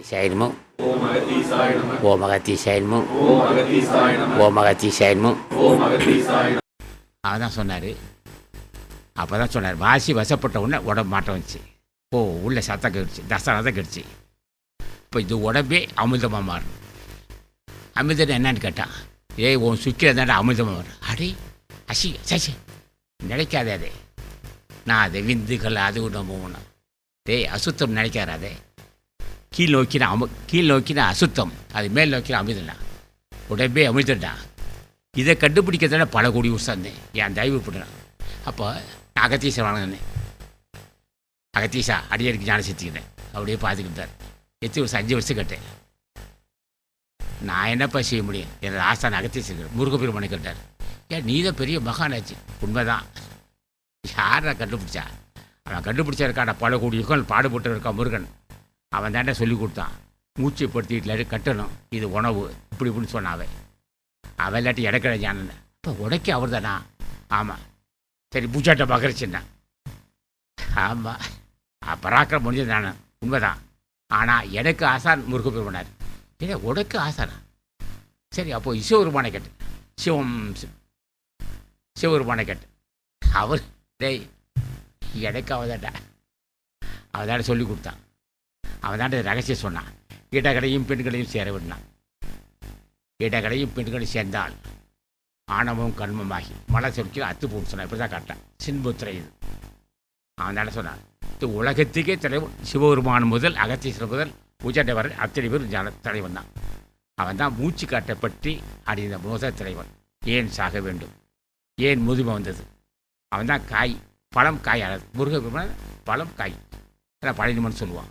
அகத்தீசாய நமோ ஓம் அகத்தீசாய நம ஓம் அகத்தீசாய நமோ ஓம் அகத்தீசாய நம ஓம் அகத்தீசாய நமோ ஓம் அகத்தீசாய நம அவர் தான் சொன்னார். அப்போ தான் சொன்னார் வாசி வசப்பட்ட உடனே உடம்பு மாற்றம் வந்துச்சு ஓ உள்ள சத்தம் கெடுச்சு தசரதம் கெடுச்சு இப்போ இது உடம்பே அமிர்தமாக மாறும் அமிர்தம் என்னன்னு கேட்டான் ஏய் உன் சுக்கில தாண்டா அமிர்தமாக மாறும் அடே அசி சசி நினைக்காதே அதே நான் அதை விந்துகள் அது உடம்பு டேய் அசுத்தம் நினைக்காதே கீழ் நோக்கின அமு கீழ் நோக்கின அசுத்தம். அது மேல் நோக்கின அமிர்தம்டா உடம்பே அமிர்தம்டா இதை கண்டுபிடிக்கிறதுல பல கோடி வருஷம் என் தயவு பண்ணுறான் அப்போ நான் அகத்தீசர் வணங்கினேன் அகத்தீசா அடியருக்கு ஞானம் சேர்த்துக்கிட்டேன் அப்படியே பார்த்துக்கிட்டார் எத்தனை வருஷம் அஞ்சு வருஷம் கட்டேன். நான் என்னப்பா செய்ய முடியும்? எனது ஆஸ்தான் அகத்தீசர் முருகப்பெருமனை கேட்டார். ஏன் நீ தான் பெரிய மகானாச்சு உண்மைதான். யாரை கண்டுபிடிச்சா? அவன் கண்டுபிடிச்சதுக்கான பல கோடி யுகங்கள் பாடுபட்டு இருக்கான் முருகன். அவன் தாண்டா சொல்லி கொடுத்தான். மூச்சை படுத்திட்டு கட்டணும். இது உணவு. இப்படி இப்படின்னு சொன்னான் அவன். அவன் இல்லாட்டி இடக்கிற ஞானம் இப்போ உடைக்க அவர் தானா? ஆமாம் சரி பூச்சாட்டை பார்க்குறச்சுன்னா ஆமாம் பராக்கிரம் முடிஞ்சது நான் உண்மைதான். ஆனால் எனக்கு ஆசான் முருக இல்லை ஏன்னா உடைக்க ஆசானா? சரி அப்போது சிவபெருமானை கேட்டு. சிவம் சி- சிவபெருமானை கேட்டு. அவர் டேய் எனக்கு அவதாண்டா அவதாட சொல்லி கொடுத்தான். அவன் தான் ரகசியம் சொன்னான். இடகடையும் பெண்களையும் சேர விடனான் இடகடையும் பெண்களையும் சேர்ந்தால் ஆணவம் கண்மமாகி மலை சொற்கில் அத்து போட்டு சொன்னான். இப்படி தான் காட்டான். சின்புத்திரை இது அவன் தானே சொன்னான்? இது உலகத்துக்கே தலைவன். சிவபெருமான் முதல் அகத்தீஸ்வரர் முதல் பூஜாட்டை வரை அத்தனை பேர் ஜன தலைவன் தான். அவன் தான் மூச்சு காட்டப்பட்டு அறிந்த முதல் தலைவன். ஏன் சாக வேண்டும்? ஏன் முதுமை வந்தது? அவன் தான் காய் பழம் காய் அழகு முருக பழம் காய். அதான் பழனிமன் சொல்லுவான்.